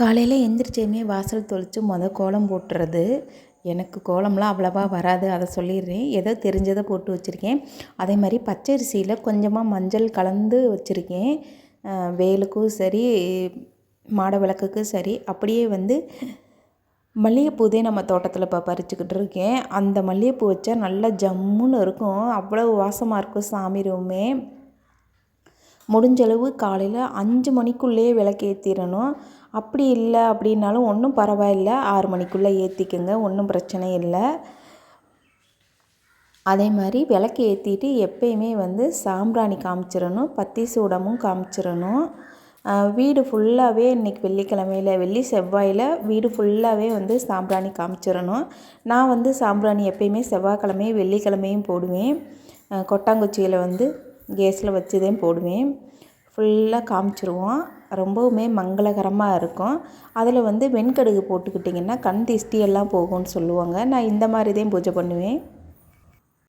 காலையில் எந்திரிச்சதுமே வாசல் தொளித்து மொதல் கோலம் போட்டுறது. எனக்கு கோலம்லாம் அவ்வளவா வராது அதை சொல்லிடுறேன். ஏதோ தெரிஞ்சதை போட்டு வச்சுருக்கேன். அதே மாதிரி பச்சரிசியில் கொஞ்சமாக மஞ்சள் கலந்து வச்சுருக்கேன். வேலுக்கும் சரி மாட விளக்குக்கும் சரி அப்படியே வந்து மல்லிகைப்பூதே நம்ம தோட்டத்தில் இப்போ பறிச்சுக்கிட்டு இருக்கேன். அந்த மல்லிகைப்பூ வச்சா நல்லா ஜம்முன்னு இருக்கும். அவ்வளோ வாசமாக இருக்கும் சாமி ரூமே. முடிஞ்சளவு காலையில் அஞ்சு மணிக்குள்ளேயே விளக்கு ஏற்றிடணும் அப்படி இல்லை அப்படின்னாலும் ஒன்றும் பரவாயில்ல. ஆறு மணிக்குள்ளே ஏற்றிக்கங்க ஒன்றும் பிரச்சனை இல்லை. அதே மாதிரி விளக்கு ஏற்றிட்டு எப்பயுமே வந்து சாம்பிராணி காமிச்சிடணும் பத்தி சூடமும் காமிச்சிடணும் வீடு ஃபுல்லாகவே இன்றைக்கி வெள்ளிக்கிழமையில் வெள்ளி செவ்வாயில் வீடு ஃபுல்லாகவே வந்து சாம்பிராணி காமிச்சிடணும் நான் வந்து சாம்பிராணி எப்பயுமே செவ்வாய்க்கிழமையும் வெள்ளிக்கிழமையும் போடுவேன். கொட்டாங்குச்சியில் வந்து கேஸில் வச்சு தான் போடுவேன். ஃபுல்லாக காமிச்சிருவோம். ரொம்பவுமே மங்களகரமாக இருக்கும். அதில் வந்து வெண்கடுகு போட்டுக்கிட்டிங்கன்னா கண் திஷ்டி எல்லாம் போகும்னு சொல்லுவாங்க. நான் இந்த மாதிரி தான் பூஜை பண்ணுவேன்.